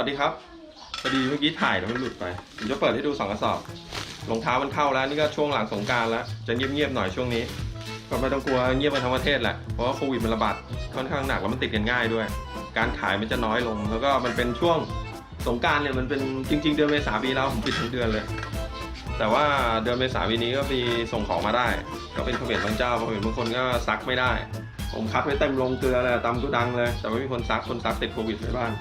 สวัสดีครับพอดีเมื่อกี้ถ่ายแล้วมันหลุดไปผมจะเปิดให้ดูสองกระสอบรองเท้ามันเข้าแล้วนี่ก็ช่วงหลังสงการแล้วจะเงียบๆหน่อยช่วงนี้ก็ไม่ต้องกลัวเงียบกันทั้งประเทศแหละเพราะว่าโควิดมันระบาดค่อนข้างหนักแล้วมันติดกันง่ายด้วย การขายมันจะน้อยลง แล้วก็มันเป็นช่วงสงการเนี่ยมันเป็นจริง ๆ เดือนเมษาปีแล้วผมปิดทั้งเดือนเลย แต่ว่าเดือนเมษาปีนี้ก็มีส่งของมาได้ ก็เป็นเขมรบางเจ้าเขมรบางคนก็ซักไม่ได้ ผมคัดไว้เต็มโรงเกลือเลยตำกุดังเลย แต่ไม่มีคนซักคนซักติดโควิดในบ้าน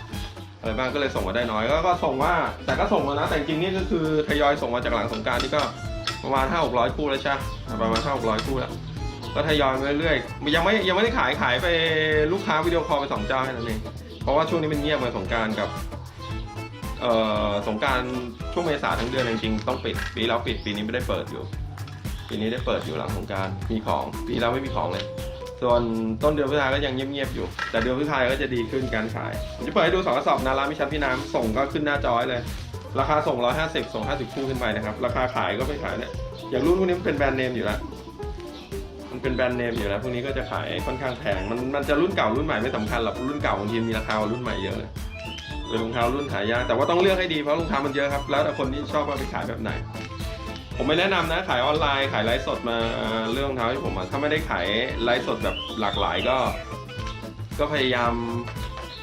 อะไรบ้างก็เลยส่งมาได้น้อย ก็ส่งว่าแต่ก็ส่งมานะแต่จริงนี่ก็คือทยอยส่งมาจากหลังสงการนี่ก็ประมาณห้าหกร้อยคู่แล้วใช่ประมาณห้าหกร้อยคู่แล้วก็ทยอยเรื่อยๆยังไม่ยังไม่ได้ขายขายไปลูกค้าวิดีโอคอลไปสองเจ้าแค่นั้นเองเพราะว่าช่วงนี้มันเงียบมาสงการกับเอ่อสงการช่วงเมษาทั้งเดือนจริงๆต้องปิดปีแล้วปิดปีนี้ไม่ได้เปิดอยู่ปีนี้ได้เปิดอยู่หลังสงการมีของปีแล้วไม่มีของเลย ส่วนต้นเดือนพฤษภาก็ยังเงียบๆอยู่ แต่เดือนพฤษภาก็จะดีขึ้นการขาย ผมจะเปิดให้ดูสองกระสอบนารามิชันพี่น้ำส่งก็ขึ้นหน้าจอไว้เลย ราคาส่ง 150 ส่ง 50 คู่ขึ้นไปนะครับ ราคาขายก็ไปขายเนี่ยอย่างรุ่นพวกนี้มันเป็นแบรนด์เนมอยู่แล้ว มันเป็นแบรนด์เนมอยู่แล้วพวกนี้ก็จะขายค่อนข้างแพง มันมันจะรุ่นเก่ารุ่นใหม่ไม่สำคัญหรอกรุ่นเก่าบางทีมีราคากว่ารุ่นใหม่เยอะเลยเป็นรองเท้ารุ่นหายากแต่ว่าต้องเลือกให้ดีเพราะรองเท้ามันเยอะครับ แล้วแต่คนที่ชอบว่าไปขายแบบไหน ผมไม่แนะนำนะขายออนไลน์ขายไลฟ์สดมาเรื่องรองเท้าที่ผมอะถ้าไม่ได้ขายไลฟ์สดแบบหลากหลายก็ ก็พยายาม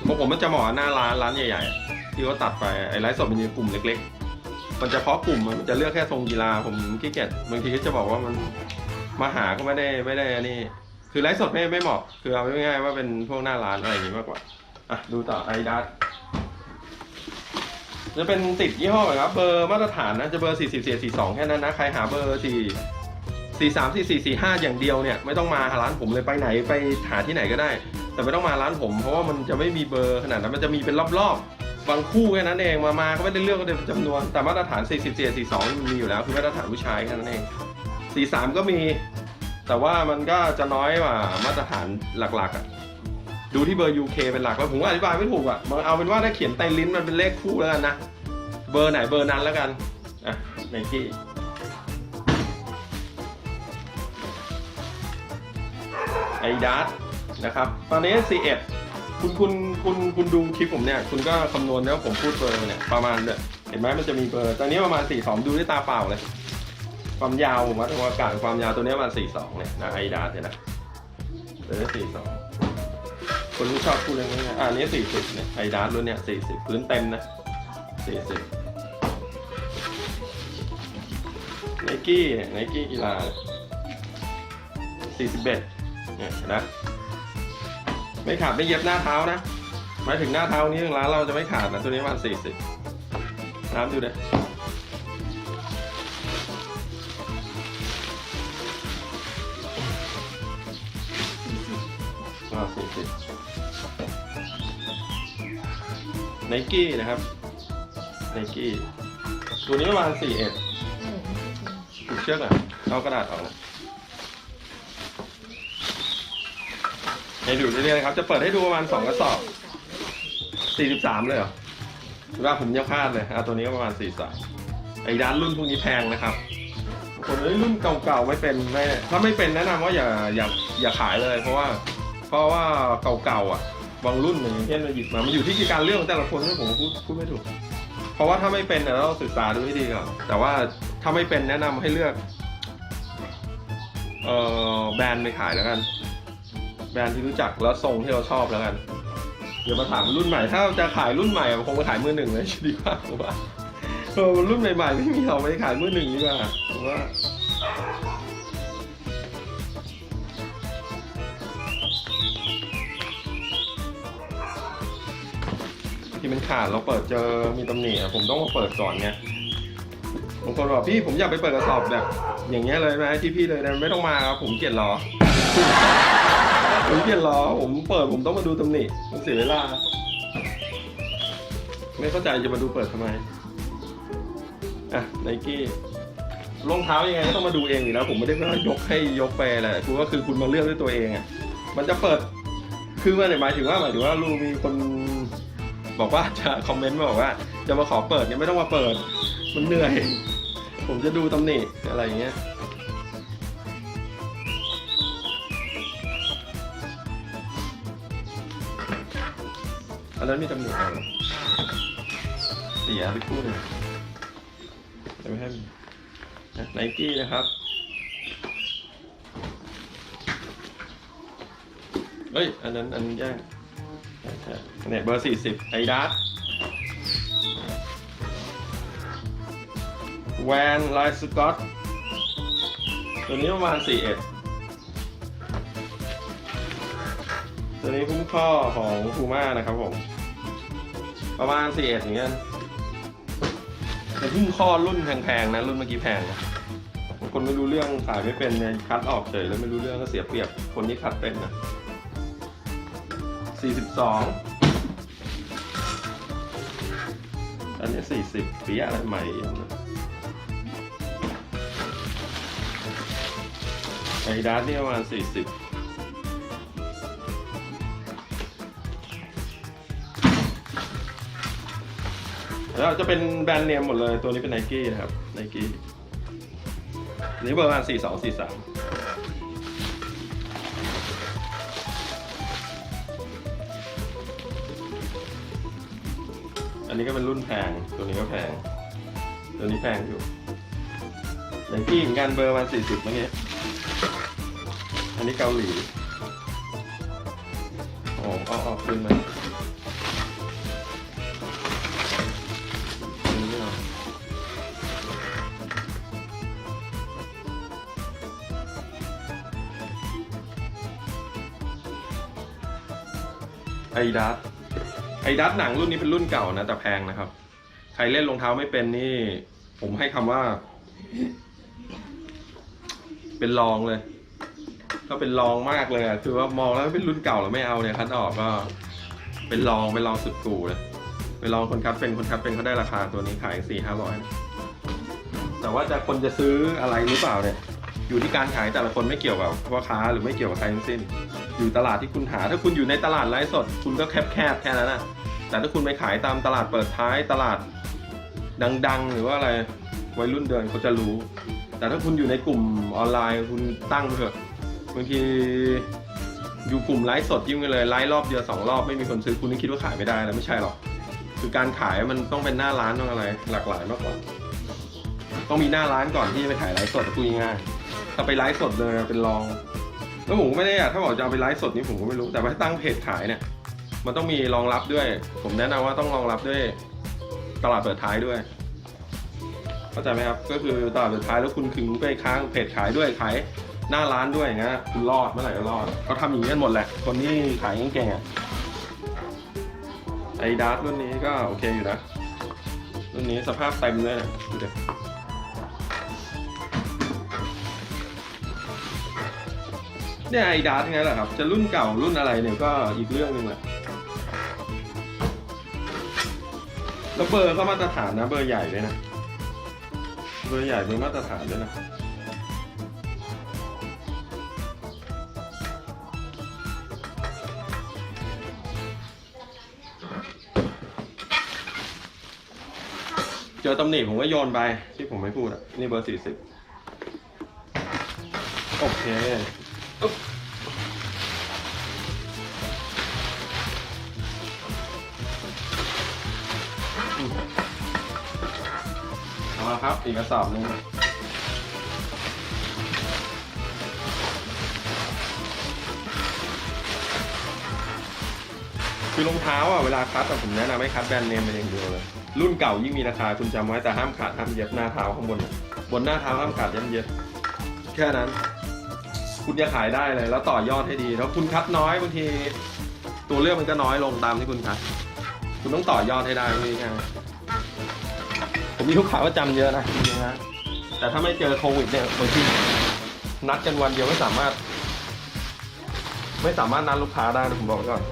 เพราะผมมันจะเหมาะหน้าร้านร้านใหญ่ๆที่เขาตัดไปไอ้ไลฟ์สดมันมีกลุ่มเล็กๆ มันจะเพาะกลุ่มอะมันจะเลือกแค่ทรงกีฬาผมขี้เกียจบางทีก็จะบอกว่ามันมาหาก็ไม่ได้ไม่ได้อันนี่คือไลฟ์สดไม่ไม่เหมาะคือเอาง่ายๆว่าเป็นพวกหน้าร้านอะไรอย่างงี้มากกว่าอะดูต่อไอดัส จะเป็นติดยี่ห้อแบบครับ เบอร์มาตรฐานนะจะเบอร์4 4 4 4 2แค่นั้นนะ ใครหาเบอร์ 4 4 3 4 4 4 5 อย่างเดียวเนี่ย ไม่ต้องมาร้านผมเลยไปไหนไปหาที่ไหนก็ได้ แต่ไม่ต้องมาร้านผม เพราะว่ามันจะไม่มีเบอร์ขนาดนั้นมันจะมีเป็นรอบๆ บางคู่แค่นั้นเองมามาก็ไม่ได้เลือกก็เป็นจำนวนแต่มาตรฐาน4 4 4 4 2มันมีอยู่แล้วคือมาตรฐานผู้ชายแค่นั้นเอง 43 ก็มี แต่ว่ามันก็จะน้อยกว่ามาตรฐานหลักๆอะ ดูที่เบอร์ UK เป็นหลักแล้วผมก็อธิบายไม่ถูกอะมันเอาเป็นว่าถ้าเขียนไตลิ้นมันเป็นเลขคู่แล้วกันนะ เบอร์ไหนเบอร์นั้นแล้วกัน อะไนกี้ไอดัสนะครับ ตอนนี้ C1 คุณคุณคุณคุณดูคลิปผมเนี่ย คุณก็คำนวณแล้วผมพูดเบอร์เนี่ยประมาณเนี่ยเห็นไหมมันจะมีเบอร์ ตอนนี้ประมาณ 42 ดูด้วยตาเปล่าเลย ความยาวผมวัดอากาศความยาวตัวนี้ประมาณ42เนี่ยนะไอดัสเนี่ยนะตัวนี้42 คนที่ชอบพูดเรื่องนี้นะอ่าอันนี้สี่สิบเนี่ยไอดาร์รุ่นเนี่ยสี่สิบพื้นเต็มนะสี่สิบไนกี้ไนกี้กีฬาสี่สิบเอ็ดเนี่ยนะไม่ขาดไม่เย็บหน้าเท้านะหมายถึงหน้าเท้านี้ร้านเราจะไม่ขาดนะตัวนี้ประมาณสี่สิบน้ำดูเลยอ่าสี่สิบ ไนกี้นะครับไนกี้ตัวนี้ประมาณ4เอ็ดผูกเชือกอะเอากระดาษออกนะให้ดูเรื่อยๆครับ จะเปิดให้ดูประมาณ2กระสอบ43เลยเหรอรือว่าผมยังพลาดเลยอะตัวนี้ก็ประมาณ43ไอ้ด้านรุ่นพวกนี้แพงนะครับคนเอ้รุ่นเก่าๆไม่เป็นไม่ถ้าไม่เป็นแนะนำว่าอย่าอย่าอย่าขายเลย เพราะว่า เพราะว่าเก่าๆอะ บางรุ่นอย่างเช่นเราหยิบมามันอยู่ที่การเลือกของแต่ละคนที่ผมพูดพูดไม่ถูก เพราะว่าถ้าไม่เป็นเราต้องศึกษาดูให้ดีก่อนแต่ว่าถ้าไม่เป็นแนะนำให้เลือกเอ่อแบรนด์ไปขายแล้วกัน แบรนด์ที่รู้จักแล้วทรงที่เราชอบแล้วกันอย่ามาถามรุ่นใหม่ ถ้าจะขายรุ่นใหม่คงไปขายมือหนึ่งเลยดีกว่าผมว่ารุ่นใหม่ๆไม่มีเราไปขายมือหนึ่งดีกว่าผมว่า ที่มันขาดเราเปิดเจอมีตำหนิอะผมต้องมาเปิดก่อนไงบางคนบอกพี่ผมอยากไปเปิดกระสอบแบบ อย่างเงี้ยเลยไหมที่พี่เลยนะไม่ต้องมาครับผมเกลียดรอ ผมเกลียดรอผมเปิดผมต้องมาดูตำหนิผมเสียเวลา ไม่เข้าใจจะมาดูเปิดทำไมอะไนกี้รองเท้ายังไงก็ต้องมาดูเองอยู่แล้ว ผมไม่ได้ว่ายกให้ยกไปแหละคือก็คือคุณมาเลือกด้วยตัวเองอะมันจะเปิดคือมันหมายถึงว่าหมายถึงว่าลูมีคน บอกว่าจะคอมเมนต์มาบอกว่า จะมาขอเปิดเนี่ยไม่ต้องมาเปิด มันเหนื่อย ผมจะดูตำหนิอะไรอย่างเงี้ยอันนั้นมีตำหนิอะไรเสียไปคู่หนึ่งจะไม่ให้ไนกี้นะครับเฮ้ย อันนั้น อันนั้แย กใช่ใช่อันนี้เบอร์สี่สิบไอดัสแวนไลสกอตตัวนี้ประมาณสี่เอ็ดตัวนี้คุ้มข้อของพูม่านะครับผม ประมาณสี่เอ็ดอย่างเงี้ยแต่พุ่มข้อรุ่นแพงๆนะ รุ่นเมื่อกี้แพงนะคนไม่รู้เรื่องขายไม่เป็นเนี่ยคัดออกเฉยแล้วไม่รู้เรื่องก็เสียเปรียบคนที่คัดเป็นนะ สี่สิบสองอันนี้สี่สิบปีอะไรใหม่อย่างนั้นไอดาร์นี่ประมาณสี่สิบแล้วจะเป็นแบรนด์เนมหมดเลย ตัวนี้เป็นไนกี้นะครับไนกี้นี่เบอร์ประมาณสี่สองสี่สาม นนี้ก็เป็นรุ่นแพง ตัวนี้ก็แพง ตัวนี้แพงอยู่อย่างที่เหมือนกันเบอร์มาสี่สิบเมื่อกี้อันนี้เกาหลีโอ้เอาออกขึ้นมาอันนี้ไม่เอาไอดัส ไอดัสหนังรุ่นนี้เป็นรุ่นเก่านะ แต่แพงนะครับ ใครเล่นรองเท้าไม่เป็นนี่ ผมให้คำว่า เป็นรองเลย ก็เป็นรองมากเลยอะคือว่ามองแล้วเป็นรุ่นเก่าแล้วไม่เอาเนี่ยคัดออกก็ เป็นรองเป็นรองสุดกูเลยเป็นรองคนคัดเป็นคนคัดเป็นเขาได้ราคาตัวนี้ขายสี่ห้าร้อยแต่ว่าจะคนจะซื้ออะไรหรือเปล่าเนี่ย อยู่ที่การขายแต่ละคนไม่เกี่ยวกับพ่อค้าหรือไม่เกี่ยวกับใครทั้งสิ้น อยู่ตลาดที่คุณหา ถ้าคุณอยู่ในตลาดไร้สด คุณก็แคบๆแค่นั้นนะแต่ถ้าคุณไปขายตามตลาดเปิดท้ายตลาดดัง ๆ หรือว่าอะไรวัยรุ่นเดินเขาจะรู้ แต่ถ้าคุณอยู่ในกลุ่มออนไลน์คุณตั้งไปเถอะบางทีอยู่กลุ่มไลฟ์สดยิ่งไปเลยไลฟ์รอบเดียวสองรอบไม่มีคนซื้อคุณนี่คิดว่าขายไม่ได้แล้วไม่ใช่หรอกคือการขายมันต้องเป็นหน้าร้านต้องอะไร หลากหลายมากกว่า ต้องมีหน้าร้านก่อนที่จะไปขายไลฟ์สดพูดง่ายถ้าไปไลฟ์สดเลยเป็นรอง แล้วผมก็ไม่ได้อะถ้าบอกจะเอาไปไลฟ์สดนี่ผมก็ไม่รู้แต่ว่าถ้าตั้งเพจขายเนี่ย มันต้องมีรองรับด้วย ผมแนะนำว่าต้องรองรับด้วย ตลาดเปิดท้ายด้วยเข้าใจไหมครับ ก็คือตลาดเปิดท้ายแล้วคุณถึงไปค้างเพจขายด้วยขายหน้าร้านด้วยอย่างเงี้ยคุณรอดเมื่อไหร่ก็รอดเขาทำอย่างนี้กันหมดแหละ คนที่ขายเก่งๆอะไอดาร์รุ่นนี้ก็โอเคอยู่นะรุ่นนี้สภาพเต็มเลยนะดูดิ เนี่ยไอดาร์ทั้งนั้นแหละครับ จะรุ่นเก่ารุ่นอะไรเนี่ยก็อีกเรื่องหนึ่งแหละแล้วเบอร์ก็มาตรฐานนะ เบอร์ใหญ่เลยนะ เบอร์ใหญ่เบอร์มาตรฐานด้วยนะเจอตำหนิผมก็โยนไปที่ผมไม่พูดอะนี่เบอร์สี่สิบโอเค เอาละครับอีกกระสอบหนึงคือรองเท้าอะเวลาคัดอะผมแนะนำให้คัดแบรนด์เนมเป็นอย่างเดียวเลย รุ่นเก่ายิ่งมีราคาคุณจำไว้แต่ห้ามขาดห้ามเย็บหน้าเท้าข้างบน บนหน้าเท้าห้ามขาดห้ามเย็บแค่นั้น คุณจะขายได้เลย แล้วต่อยอดให้ดีแล้วคุณคัดน้อยบางที ตัวเลือกมันก็น้อยลงตามที่คุณคัด คุณต้องต่อยอดให้ได้ไม่ใช่ผมมีลูกค้าประจำเยอะนะจริงๆนะแต่ถ้าไม่เจอโควิดเนี่ยบางทีนัดกันวันเดียวไม่สามารถ ไม่สามารถนัดลูกค้าได้นะผมบอกไว้ก่อน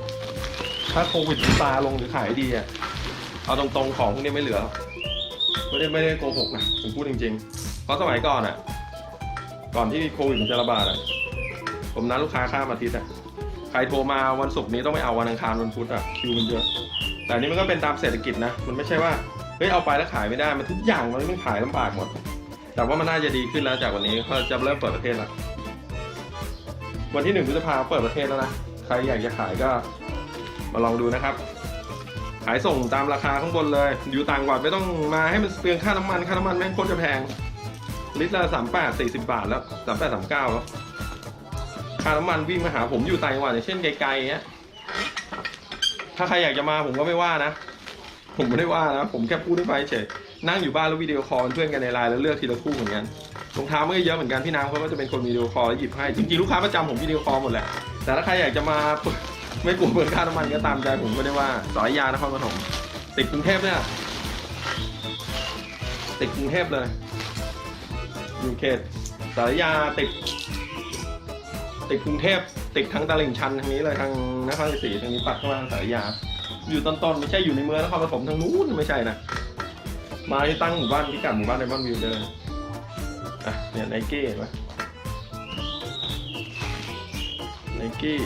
ถ้าโควิดซาลงหรือขายดีอะเอาตรงๆของพวกนี้ไม่เหลือไม่ได้ไม่ได้โกหกนะผมพูดจริงๆ เพราะสมัยก่อนอะ ก่อนที่โควิดมันจะระบาดอะ ผมนัดลูกค้าข้ามอาทิตย์อะใครโทรมาวันศุกร์นี้ต้องไปเอาวันอังคารวันพุธอะคิวมันเยอะ แต่อันนี้มันก็เป็นตามเศรษฐกิจนะ มันไม่ใช่ว่า เฮ้ยเอาไปแล้วขายไม่ได้ มันทุกอย่างมันไม่ขายลำบากหมด แต่ว่ามันน่าจะดีขึ้นแล้วจากวันนี้เขาจะเริ่มเปิดประเทศแล้ว วันที่หนึ่งพฤษภาเปิดประเทศแล้วนะ ใครอยากจะขายก็มาลองดูนะครับ ขายส่งตามราคาข้างบนเลย อยู่ต่างจังหวัดไม่ต้องมาให้มันเปลืองค่าน้ำมัน ค่าน้ำมันแม่งโคตรจะแพง ลิตรละสามแปดสี่สิบบาทแล้วสามแปดสามเก้าแล้ว ค่าน้ำมันวิ่งมาหาผมอยู่ต่างจังหวัดอย่างเช่นไกลๆอย่างเงี้ย ถ้าใครอยากจะมาผมก็ไม่ว่านะ ผมไม่ได้ว่านะ ผมแค่พูดให้ฟังเฉย นั่งอยู่บ้านแล้ววิดีโอคอลเพื่อนกันในไลน์แล้วเลือกทีละคู่เหมือนกันรองเท้ามันก็เยอะเหมือนกันพี่น้ำเขาก็จะเป็นคนวิดีโอคอลแล้วหยิบให้ จริงๆลูกค้าประจำผมวิดีโอคอลหมดแหละ แต่ถ้าใครอยากจะมาไม่กลัวเปลืองค่าน้ำมันก็ตามใจผมไม่ได้ว่าสอยยานครปฐมติดกรุงเทพเนี่ยติดกรุงเทพเลยอยู่เขตสารยาติด ติดกรุงเทพติดทางตลิ่งชันทางนี้เลยทางนครศรีทางนี้ปัดเข้ามาทางสารยา อยู่ต้นๆไม่ใช่อยู่ในเมืองนครปฐมทางนู้นไม่ใช่นะมาที่ตั้งหมู่บ้านที่กัดหมู่บ้านไดมอนวิวเลยอะเนี่ยไนกี้เห็นไหมไนกี้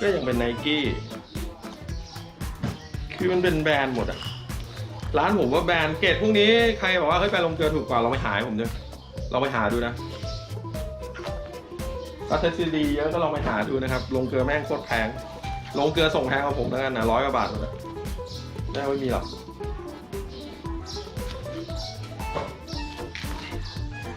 ก็ยังเป็นไนกี้คือมันเป็นแบรนด์หมดอะ ร้านผมว่าแบรนด์เกรดพวกนี้ใครบอกว่าเฮ้ยไปลงเกลือถูกกว่าเราไปหาให้ผมด้วยเราไปหาดูนะก็เทสซีดีเยอะก็ลองไปหาดูนะครับ ลงเกลือแม่งโคตรแพง ลงเกลือส่งแพงกว่าผมแล้วกันนะร้อยกว่าบาทหมดเลยไม่มีหรอก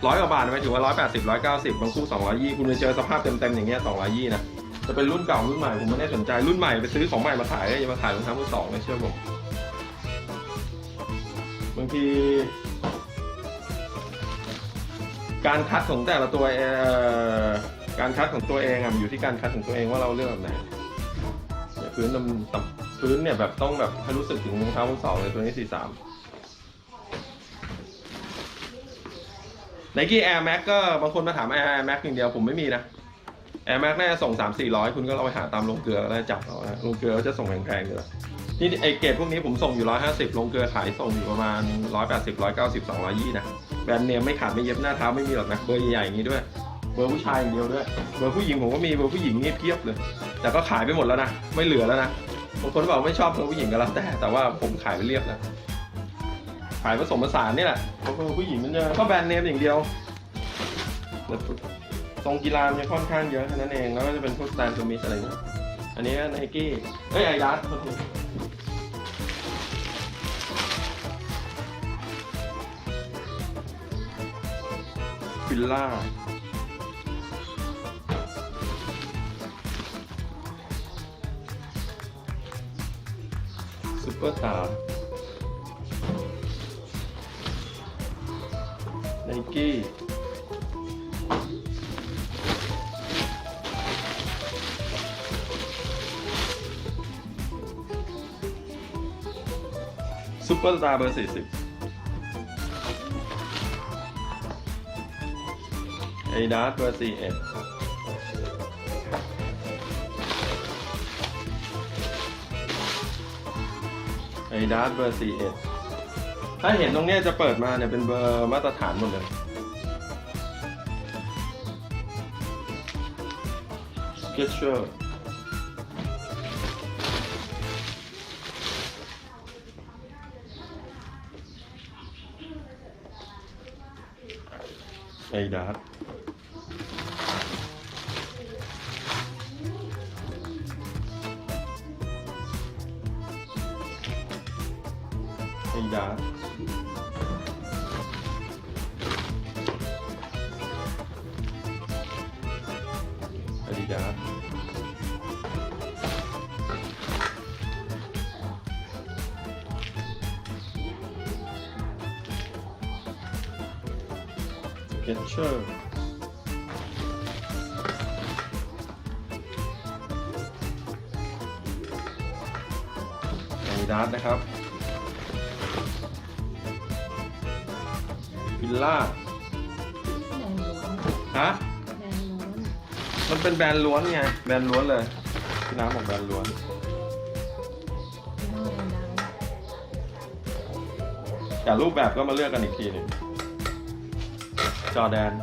ร้อยกว่าบาทหมถึงว่าร้อยแปดสิบร้อยเก้าสิบบางคู่สองร้อยยี่คุณไปเจอสภาพเต็มๆอย่างเงี้ยสองร้อยยี่นะจะเป็นรุ่นเก่ารุ่นใหม่ผมไม่ได้สนใจรุ่นใหม่ไปซื้อของใหม่มาขายอย่ามาขายรองเท้ามือสองเลยเชื่อผมางที การคัดของแต่ละตัวเออการคัดของตัวเองอะมันอยู่ที่การคัดของตัวเองว่าเราเลือกแบบไหนเนี่ยพื้นมันต่ำพื้นเนี่ยแบบต้องแบบให้รู้สึกถึงรองเท้ามือสองเลยตัวนี้สี่สามไนกี้แอร์แม็กก็บางคนมาถามแอร์แม็กอย่างเดียวผมไม่มีนะแอร์แม็กน่าจะส่งสามสี่ร้อยคุณก็เราไปหาตามโรงเกลือแล้วจับเอาโรงเกลือเขาจะส่งแพงๆอยู่แล้ว นี่ไอเกรดพวกนี้ผมส่งอยู่ร้อยห้าสิบโรงเกลือขายส่งอยู่ประมาณร้อยแปดสิบร้อยเก้าสิบสองร้อยยี่นะ แบรนด์เนมไม่ขาดไม่เย็บหน้าเท้าไม่มีหรอกนะ เบอร์ใหญ่ๆอย่างนี้ด้วย เบอร์ผู้ชายอย่างเดียวด้วย เบอร์ผู้หญิงผมก็มี เบอร์ผู้หญิงนี่เพียบเลย แต่ก็ขายไปหมดแล้วนะ ไม่เหลือแล้วนะ บางคนบอกไม่ชอบเบอร์ผู้หญิงก็แล้วแต่ แต่ว่าผมขายไปเรียบแล้ว ขายผสมผสานนี่แหละเพราะเบอร์ผู้หญิงมันเอะก็แบรนด์เนมอย่างเดียวแต่ทรงกีฬามันจะค่อนข้างเยอะแค่นั้นเอง แล้วก็จะเป็นพวกสแตนด์สมิธอะไรเงี้ยอันนี้ไนกี้ เอ้ยไอดัสโทษ ฟิลล่าซุปเปอร์สตาร์ไนกี้ซุปเปอร์สตาร์เบอร์สี่สิบ ไอดาร์เบอร์สี่เอ็ดไอดาร์เบอร์สี่เอ็ดถ้าเห็นตรงนี้จะเปิดมาเนี่ยเป็นเบอร์มาตรฐานหมดเลยเกชเชอร์ไอดาร์ เกชเชอร์ไอดาสนะครับวิลล่าฮะมันเป็นแบรนด์ล้วนไง แบรนด์ล้วนเลย พี่น้ำบอกแบรนด์ล้วน แต่รูปแบบก็มาเลือกกันอีกทีหนึ่ง จอแดน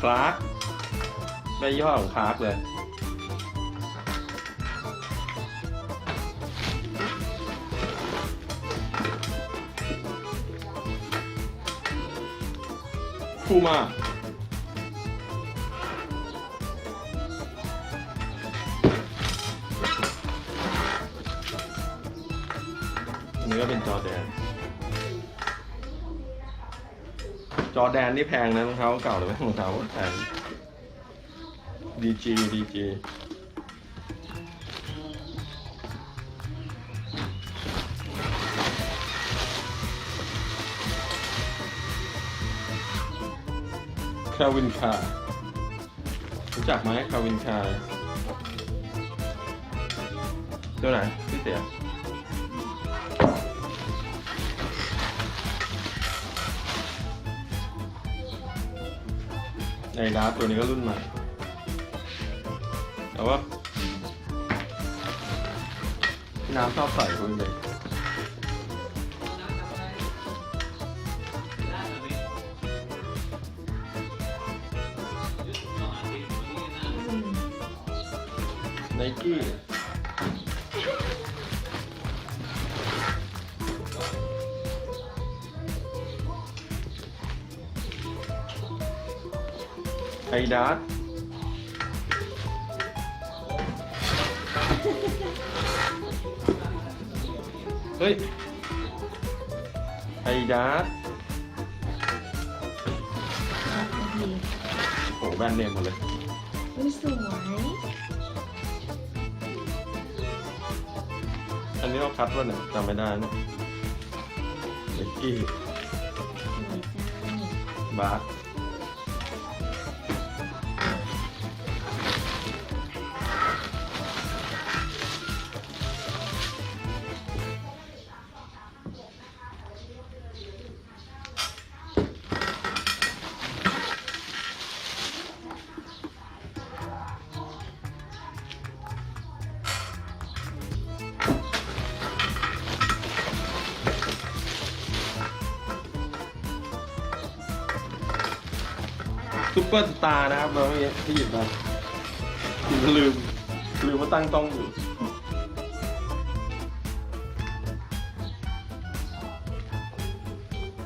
คลาร์กได้ย่อของคลาร์กเลย คูมา จอแดน จอแดนนี่แพงนะรองเท้าเก่าหรือไม่รองเท้าแพงดีจีดีจีคาวินคารู้จักไหมคาวินคาตัวไหนพี่เสีย ในดาร์ตัวนี้ก็รุ่นใหม่ แต่ว่าพี่น้ำชอบใส่คุณเลยไนกี้ ดาร์เฮ้ย ไอดาร์ดีโอ้แบรนด์เนมหมดเลยอุ้ยสวยอันนี้เราคัดว่าเนี่ยจำไม่ได้นะไนกี้สวยจังบาร์ ซุปเปอร์สตาร์นะครับเราเมื่อกี้ที่หยิบมาลืมลืมว่าตั้งต้องอยู่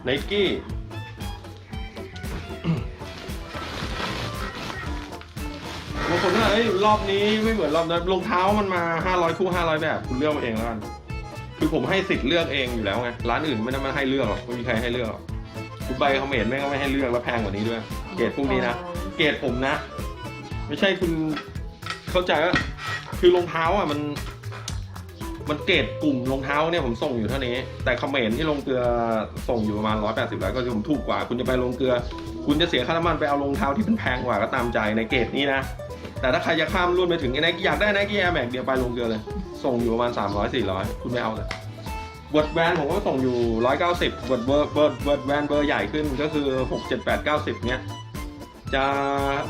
ไนกี้บางคนว่าเอ้ยรอบนี้ไม่เหมือนรอบนั้นรองเท้ามันมา 500 คู่ 500 แบบ คุณเลือกมาเองแล้วกันคือผมให้สิทธิ์เลือกเองอยู่แล้วไง ร้านอื่นไม่ได้มาให้เลือกหรอก ไม่มีใครให้เลือกหรอกคุณใบเขาเห็นแม่งก็ไม่ให้เลือกแล้วแพงกว่านี้ด้วย รดพวกนี้นะเกรดผมนะ ไม่ใช่คุณเข้าใจว่าคือรองเท้าอะมันมันเกรดกลุ่มรองเท้าเนี่ยผมส่งอยู่เท่านี้ แต่คอมเขมนที่ลงเกลือส่งอยู่ประมาณร้อยแปดสิบแล้วก็คือผมถูกกว่า คุณจะไปลงเกลือ คุณจะเสียค่าน้ำมันไปเอารองเท้าที่มันแพงกว่าก็ตามใจในเกรดนี้นะ แต่ถ้าใครจะข้ามรุ่นไปถึงไอ้ไนกี้อยากได้ไนกี้แอร์แม็กเดียวไปลงเกลือเลย ส่งอยู่ประมาณสามร้อยสี่ร้อยคุณไม่เอาเลยเวิร์ดแวนผมก็ส่งอยู่ร้อยเก้าสิบเวิร์ดเวิร์ดเวิร์ดเวิร์ดแวนเบอร์ใหญ่ขึ้นก็คือหกเจ็ดแปดเก้าสิบเนี้ย จะ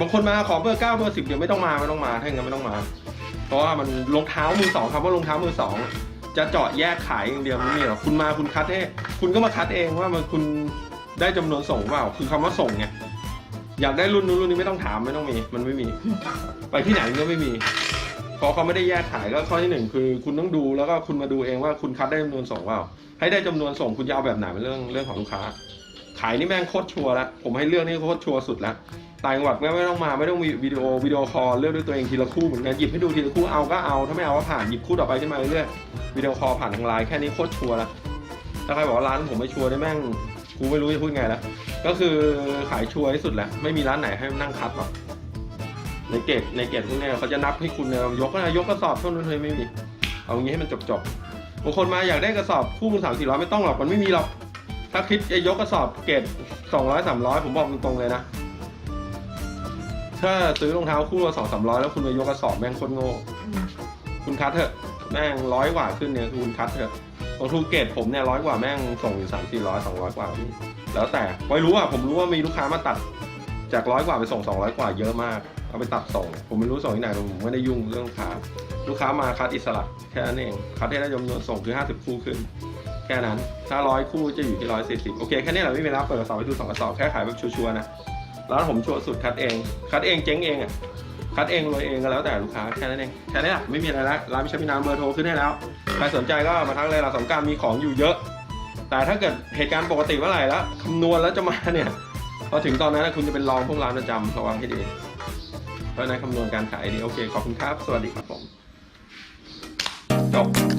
บางคนมาขอเบอร์เก้าเบอร์สิบเดี๋ยวไม่ต้องมาไม่ต้องมาถ้าอย่างนั้นไม่ต้องมา เพราะว่ามันรองเท้ามือสองคำว่ารองเท้ามือสองจะเจาะแยกขายอย่างเดียวไม่มีหรอกคุณมาคุณคัดให้คุณก็มาคัดเองว่ามันคุณได้จำนวนส่งเปล่าคือคำว่าส่งไงอยากได้รุ่นนู้นรุ่นนี้ไม่ต้องถามไม่ต้องมี มันไม่มี ไปที่ไหนก็ไม่มีเพราะเขาไม่ได้แยกขายก็ข้อที่หนึ่งคือ คุณต้องดูแล้วก็คุณมาดูเองว่าคุณคัดได้จำนวนส่งเปล่าให้ได้จำนวนส่งคุณจะเอาแบบไหนเป็นเรื่องเรื่องของลูกค้า ขายนี่แม่งโคตรชัวร์ล้วผมให้เลือกนี่โคตรชัวร์สุดล้วต่างจังหวัดไม่ไม่ต้องมาไม่ต้องมีวิดีโอวิดีโอคอลเลือกด้วยตัวเองทีละคู่เหมือนกันหยิบให้ดูทีละคู่เอาก็เอาถ้าไม่เอาก็ผ่านหยิบคู่ต่อไปขึ้นมาเรื่อยวิดีโอคอลผ่านทางไลน์แค่นี้โคตรชัวร์ล้วถ้าใครบอกว่าร้านผมไม่ชัวร์นี่แม่งกูไม่รู้จะพูดไงล้วก็คือขายชัวร์ที่สุดแหละไม่มีร้านไหนให้นั่งคัดหรอกในเกตในเกตพวกเนี้ยเขาจะนับให้คุณเนี่ยยกนะยกกระสอบเท่านั้นเลยไม่มีเอางี้ให้มันจบๆบบางคนมาอยากได้กระสอบคู่สามสี่ร้อยไม่ต้องหรอกมันไม่มีหรอก ถ้าคิดจะยกกระสอบเกรดสองร้อยสามร้อยผมบอกตรงๆเลยนะ ถ้าซื้อรองเท้าคู่ละสองสามร้อยแล้วคุณไปยกกระสอบแม่งโคตรโง่ คุณคัดเถอะ แม่งร้อยกว่าขึ้นเนี่ยคุณคัดเถอะบางทูเกรดผมเนี่ยร้อยกว่าแม่งส่งอยู่สามสี่ร้อยสองร้อยกว่าพี่แล้วแต่ไม่รู้อะผมรู้ว่ามีลูกค้ามาตัด จากร้อยกว่าไปส่งสองร้อยกว่าเยอะมาก เอาไปตัดส่ง ผมไม่รู้ส่งที่ไหนผมไม่ได้ยุ่งเรื่องค้าลูกค้ามาคัดอิสระแค่นั้นเองคัดให้ได้จำนวนส่งคือห้าสิบคู่ขึ้น แค่นั้น ถ้าร้อยคู่จะอยู่ที่ร้อยสี่สิบโอเคแค่นี้แหละไม่มีแล้วเปิดกระสอบไปดูสองกระสอบแค่ขายแบบชัวร์ๆนะร้านผมชัวร์สุดคัดเอง คัดเองเจ๊งเองอะคัดเองรวยเองก็แล้วแต่ลูกค้าแค่นั้นเองแค่นี้แหละไม่มีอะไรล้วร้านพิชพินามเบอร์โทรขึ้นให้แล้วใครสนใจก็มาทักเลยเราสงการมีของอยู่เยอะ แต่ถ้าเกิดเหตุการณ์ปกติเมื่อไหร่แล้วคำนวณแล้วจะมาเนี่ยพอถึงตอนนั้นคุณจะเป็นรองพวกร้านประจำระวังให้ดี เพราะนั้นคำนวณการขายดีโอเคขอบคุณครับ สวัสดีครับผมจบ